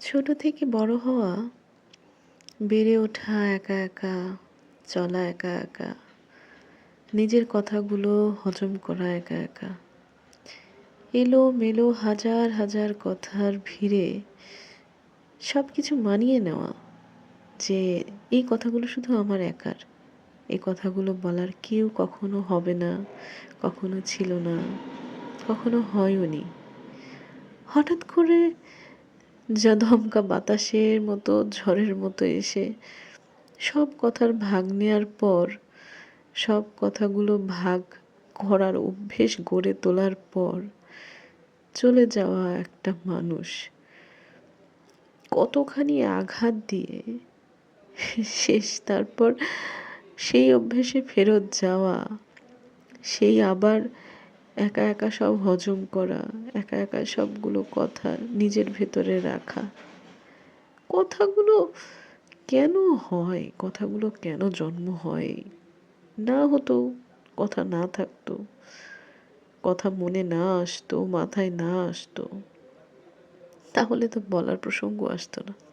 ছোট থেকে বড় হওয়া, বেড়ে ওঠা একা একা, চলা একা একা, নিজের কথাগুলো হজম করা একা একা এলো মেলো হাজার হাজার কথার ভিড়ে সব কিছু মানিয়ে নেওয়া যে এই কথাগুলো শুধু আমার একার, এই কথাগুলো বলার কেউ কখনো হবে না, কখনো ছিল না, কখনো হয়ওনি। হঠাৎ করে যা ধমকা বাতাসের মতো, ঝড়ের মতো এসে। সব কথার ভাগ নেওয়ার পর, সব কথাগুলো ভাগ করার অভ্যেস গড়ে তোলার পর চলে যাওয়া একটা মানুষ। কতখানি আঘাত দিয়ে শেষ, তারপর সেই অভ্যেসে ফেরত যাওয়া, সেই আবার একা একা সব হজম করা, একা একা সবগুলো কথা নিজের ভেতরে রাখা। কথাগুলো কেন হয়? কথাগুলো কেন জন্ম হয়? না হতো, কথা না থাকতো। কথা মনে না আসতো, মাথায় না আসতো। তাহলে তো বলার প্রসঙ্গ আসতো না।